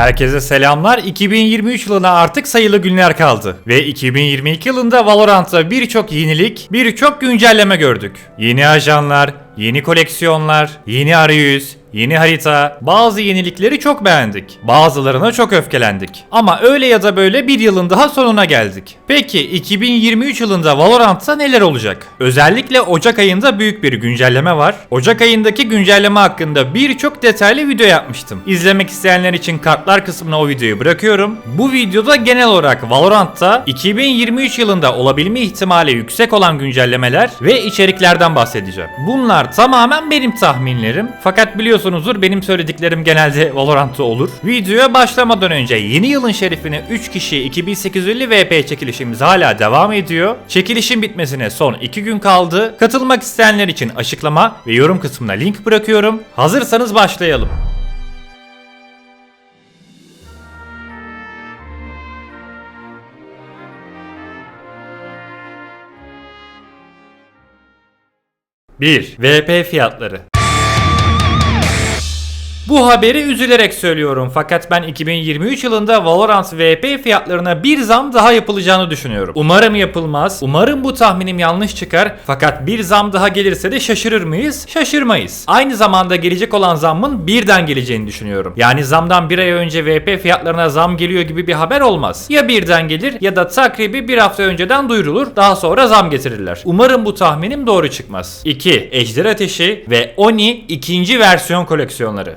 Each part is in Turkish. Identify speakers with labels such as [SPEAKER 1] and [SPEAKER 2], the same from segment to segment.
[SPEAKER 1] Herkese selamlar. 2023 yılına artık sayılı günler kaldı. Ve 2022 yılında Valorant'ta birçok yenilik, birçok güncelleme gördük. Yeni ajanlar, yeni koleksiyonlar, yeni arayüz, yeni harita, bazı yenilikleri çok beğendik. Bazılarına çok öfkelendik. Ama öyle ya da böyle bir yılın daha sonuna geldik. Peki 2023 yılında Valorant'ta neler olacak? Özellikle Ocak ayında büyük bir güncelleme var. Ocak ayındaki güncelleme hakkında birçok detaylı video yapmıştım. İzlemek isteyenler için kartlar kısmına o videoyu bırakıyorum. Bu videoda genel olarak Valorant'ta 2023 yılında olabilme ihtimali yüksek olan güncellemeler ve içeriklerden bahsedeceğim. Bunlar tamamen benim tahminlerim. Fakat biliyorsunuzdur benim söylediklerim genelde Valorant'ta olur. Videoya başlamadan önce yeni yılın şerifine 3 kişi 2850 VP çekilişimiz hala devam ediyor. Çekilişin bitmesine son 2 gün kaldı. Katılmak isteyenler için açıklama ve yorum kısmına link bırakıyorum. Hazırsanız başlayalım. Bir, VP fiyatları. Bu haberi üzülerek söylüyorum fakat ben 2023 yılında Valorant VP fiyatlarına bir zam daha yapılacağını düşünüyorum. Umarım yapılmaz. Umarım bu tahminim yanlış çıkar. Fakat bir zam daha gelirse de şaşırır mıyız? Şaşırmayız. Aynı zamanda gelecek olan zammın birden geleceğini düşünüyorum. Yani zamdan bir ay önce VP fiyatlarına zam geliyor gibi bir haber olmaz. Ya birden gelir ya da takribi bir hafta önceden duyurulur daha sonra zam getirirler. Umarım bu tahminim doğru çıkmaz. 2. Ejder Ateşi ve Oni ikinci versiyon koleksiyonları.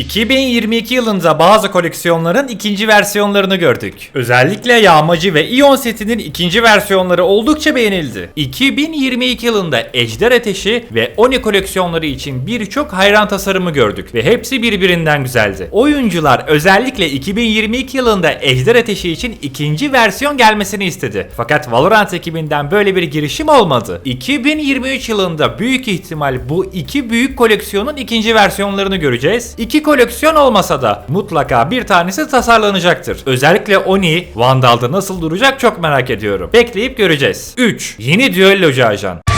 [SPEAKER 1] 2022 yılında bazı koleksiyonların ikinci versiyonlarını gördük. Özellikle Yağmacı ve İyon setinin ikinci versiyonları oldukça beğenildi. 2022 yılında Ejder Ateşi ve Oni koleksiyonları için birçok hayran tasarımı gördük ve hepsi birbirinden güzeldi. Oyuncular özellikle 2022 yılında Ejder Ateşi için ikinci versiyon gelmesini istedi. Fakat Valorant ekibinden böyle bir girişim olmadı. 2023 yılında büyük ihtimal bu iki büyük koleksiyonun ikinci versiyonlarını göreceğiz. İki koleksiyon olmasa da mutlaka bir tanesi tasarlanacaktır. Özellikle Oni, Vandal'da nasıl duracak çok merak ediyorum. Bekleyip göreceğiz. 3. Yeni düellocu ajan.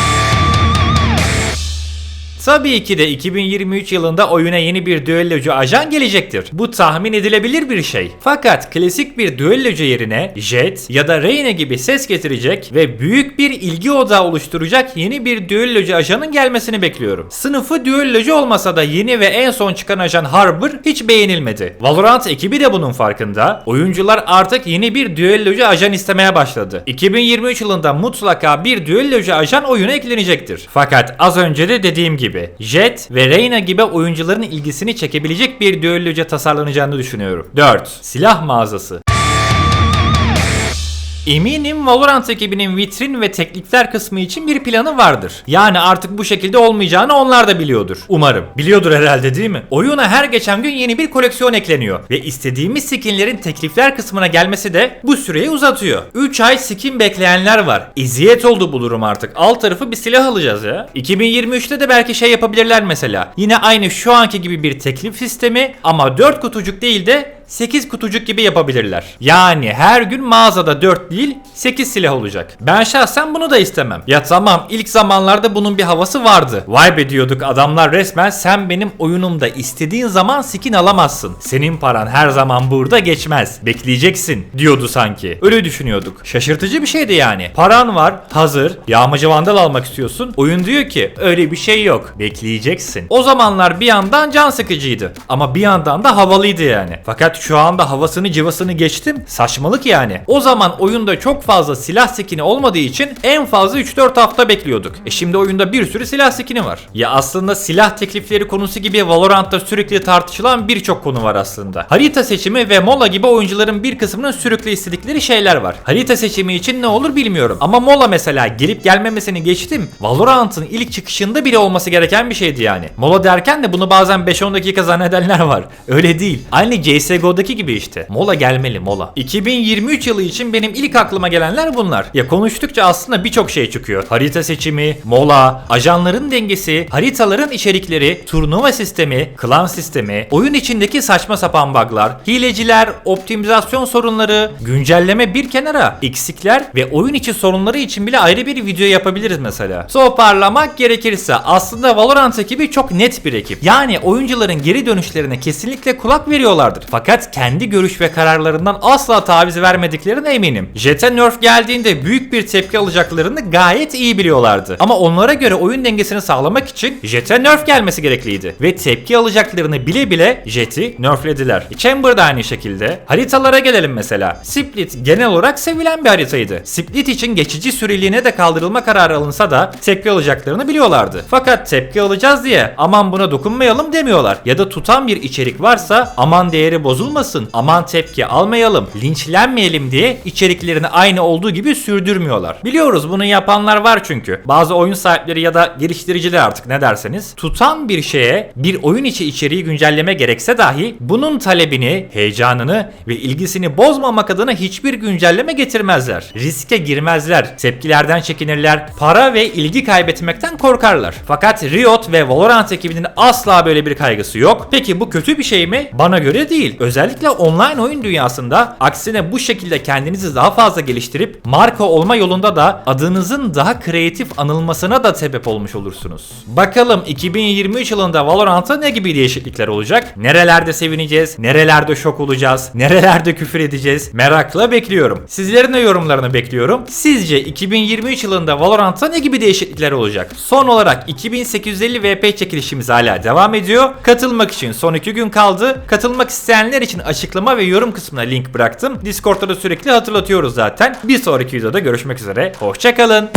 [SPEAKER 1] Tabii ki de 2023 yılında oyuna yeni bir düellocu ajan gelecektir. Bu tahmin edilebilir bir şey. Fakat klasik bir düellocu yerine Jet ya da Reyna gibi ses getirecek ve büyük bir ilgi odağı oluşturacak yeni bir düellocu ajanın gelmesini bekliyorum. Sınıfı düellocu olmasa da yeni ve en son çıkan ajan Harbor hiç beğenilmedi. Valorant ekibi de bunun farkında. Oyuncular artık yeni bir düellocu ajan istemeye başladı. 2023 yılında mutlaka bir düellocu ajan oyuna eklenecektir. Fakat az önce de dediğim gibi Jet ve Reyna gibi oyuncuların ilgisini çekebilecek bir düelloca tasarlanacağını düşünüyorum. 4. Silah mağazası. Eminim Valorant ekibinin vitrin ve teklifler kısmı için bir planı vardır. Yani artık bu şekilde olmayacağını onlar da biliyordur. Umarım. Biliyordur herhalde değil mi? Oyuna her geçen gün yeni bir koleksiyon ekleniyor. Ve istediğimiz skinlerin teklifler kısmına gelmesi de bu süreyi uzatıyor. 3 ay skin bekleyenler var. İziyet oldu bu durum artık. Alt tarafı bir silah alacağız ya. 2023'te de belki şey yapabilirler mesela. Yine aynı şu anki gibi bir teklif sistemi ama 4 kutucuk değil de 8 kutucuk gibi yapabilirler. Yani her gün mağazada 4 değil 8 silah olacak. Ben şahsen bunu da istemem. Ya tamam ilk zamanlarda bunun bir havası vardı. Vay be diyorduk adamlar resmen sen benim oyunumda istediğin zaman skin alamazsın. Senin paran her zaman burada geçmez. Bekleyeceksin diyordu sanki. Öyle düşünüyorduk. Şaşırtıcı bir şeydi yani. Paran var hazır. Yağmacı vandal almak istiyorsun. Oyun diyor ki öyle bir şey yok. Bekleyeceksin. O zamanlar bir yandan can sıkıcıydı. Ama bir yandan da havalıydı yani. Fakat şu anda havasını cıvasını geçtim. Saçmalık yani. O zaman oyunda çok fazla silah skini olmadığı için en fazla 3-4 hafta bekliyorduk. E şimdi oyunda bir sürü silah skini var. Ya aslında silah teklifleri konusu gibi Valorant'ta sürekli tartışılan birçok konu var aslında. Harita seçimi ve mola gibi oyuncuların bir kısmının sürekli istedikleri şeyler var. Harita seçimi için ne olur bilmiyorum. Ama mola mesela gelip gelmemesini geçtim. Valorant'ın ilk çıkışında bile olması gereken bir şeydi yani. Mola derken de bunu bazen 5-10 dakika zannedenler var. Öyle değil. Aynı CSGO CSGO'daki gibi işte. Mola gelmeli mola. 2023 yılı için benim ilk aklıma gelenler bunlar. Ya konuştukça aslında birçok şey çıkıyor. Harita seçimi, mola, ajanların dengesi, haritaların içerikleri, turnuva sistemi, klan sistemi, oyun içindeki saçma sapan bug'lar, hileciler, optimizasyon sorunları, güncelleme bir kenara, eksikler ve oyun içi sorunları için bile ayrı bir video yapabiliriz mesela. Toparlamak gerekirse aslında Valorant ekibi çok net bir ekip. Yani oyuncuların geri dönüşlerine kesinlikle kulak veriyorlardır. Fakat kendi görüş ve kararlarından asla taviz vermediklerine eminim. Jet'e nerf geldiğinde büyük bir tepki alacaklarını gayet iyi biliyorlardı. Ama onlara göre oyun dengesini sağlamak için Jet'e nerf gelmesi gerekliydi. Ve tepki alacaklarını bile bile Jet'i nerflediler. Chamber da aynı şekilde. Haritalara gelelim mesela. Split genel olarak sevilen bir haritaydı. Split için geçici süreliğine de kaldırılma kararı alınsa da tepki alacaklarını biliyorlardı. Fakat tepki alacağız diye aman buna dokunmayalım demiyorlar. Ya da tutan bir içerik varsa aman değeri bozulmasın, aman tepki almayalım, linçlenmeyelim diye içeriklerini aynı olduğu gibi sürdürmüyorlar. Biliyoruz bunu yapanlar var çünkü. Bazı oyun sahipleri ya da geliştiriciler artık ne derseniz tutan bir şeye bir oyun içi içeriği güncelleme gerekse dahi bunun talebini, heyecanını ve ilgisini bozmamak adına hiçbir güncelleme getirmezler. Riske girmezler, tepkilerden çekinirler, para ve ilgi kaybetmekten korkarlar. Fakat Riot ve Valorant ekibinin asla böyle bir kaygısı yok. Peki bu kötü bir şey mi? Bana göre değil. Özellikle online oyun dünyasında aksine bu şekilde kendinizi daha fazla geliştirip marka olma yolunda da adınızın daha kreatif anılmasına da sebep olmuş olursunuz. Bakalım 2023 yılında Valorant'a ne gibi değişiklikler olacak? Nerelerde sevineceğiz? Nerelerde şok olacağız? Nerelerde küfür edeceğiz? Merakla bekliyorum. Sizlerin de yorumlarını bekliyorum. Sizce 2023 yılında Valorant'ta ne gibi değişiklikler olacak? Son olarak 2850 VP çekilişimiz hala devam ediyor. Katılmak için son 2 gün kaldı. Katılmak isteyenler için açıklama ve yorum kısmına link bıraktım. Discord'da da sürekli hatırlatıyoruz zaten. Bir sonraki videoda görüşmek üzere. Hoşçakalın.